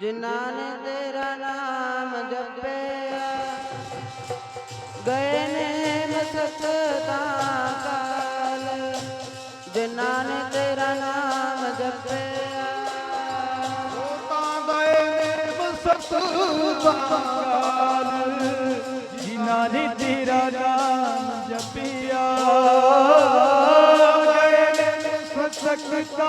ਜਿਨ੍ਹਾਂ ਨੇ ਤੇਰਾ ਨਾਮ ਜਪਿਆ, ਗਏ ਨੇ ਮਸਕਤਾਂ ਕਾਲ। ਜਿਨ੍ਹਾਂ ਨੇ ਤੇਰਾ ਨਾਮ ਜਪਿਆ ਤਾਂ ਗਏ ਨੇ ਬਸਤ ਬਾਲ ਜਿਨ੍ਹਾਂ ਨੇ ਤੇਰਾ ਨਾਮ ਜਪਿਆ, ਗਏ ਨੇ ਸਤਸਕਤਾ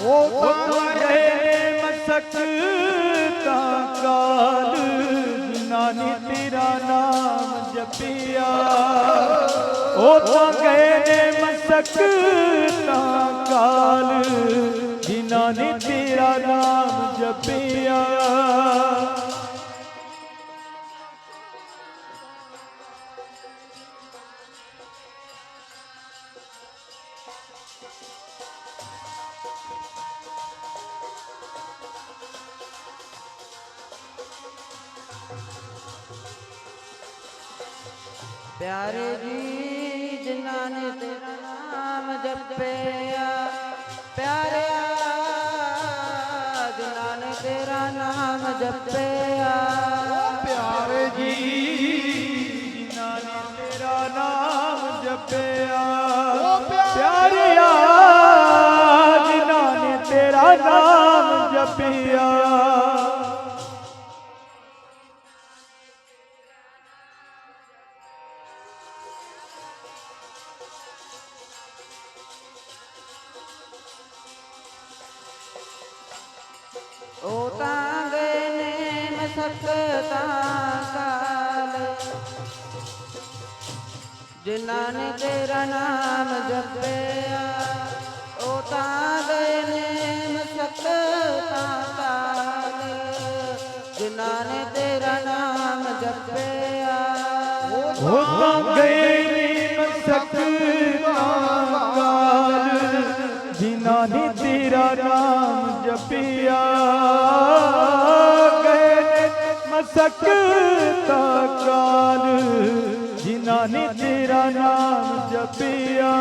ਤੇਰਾ ਨਾਮ ਜਪਿਆ ਉਹ ਤਾਂ ਕਾਲ ਜਿਨ੍ਹਾਂ ਤੇਰਾ ਨਾਮ ਜਪਿਆ। ਉਹ ਤਾਂ ਗਏ ਨੇ ਮਸਕਤਾ ਕਾਲ ਜਿਨ੍ਹਾਂ ਨੇ ਤੇਰਾ ਨਾਮ ਜਪਿਆ। ਪਿਆਰੇ ਜੀ ਜਿਨ੍ਹਾਂ ਨੇ ਤੇਰਾ ਨਾਮ ਜਪਿਆ। ਪਿਆਰਿਆ ਜਿਨ੍ਹਾਂ ਨੇ ਤੇਰਾ ਨਾਮ ਜਪਿਆ। ਪਿਆਰੇ ਜੀ ਜਿਨ੍ਹਾਂ ਨੇ ਤੇਰਾ ਨਾਮ ਜਪਿਆ। ਪਿਆਰਿਆ ਜਿਨ੍ਹਾਂ ਨੇ ਤੇਰਾ ਨਾਮ ਜਪਿਆ। ਉਹ ਤਾਂ ਗਏ ਨੇ ਮਸਕਤਾਂ ਕਾਲ। ਜਿਨ੍ਹਾਂ ਨੇ ਤੇਰਾ ਨਾਮ ਜਪਿਆ ਉਹ ਤਾਂ ਗਏ ਨੇਮ ਮਸਕਤਾਂ ਕਾਲ। ਜਿਨ੍ਹਾਂ ਨੇ ਤੇਰਾ ਨਾਮ ਜਪਿਆ ਉਹ ਤਾਂ ਗਏ ਸਕਤਾ ਕਾਲ ਜਿਨ੍ਹਾਂ ਨੇ ਤੇਰਾ ਨਾਮ ਜਪਿਆ।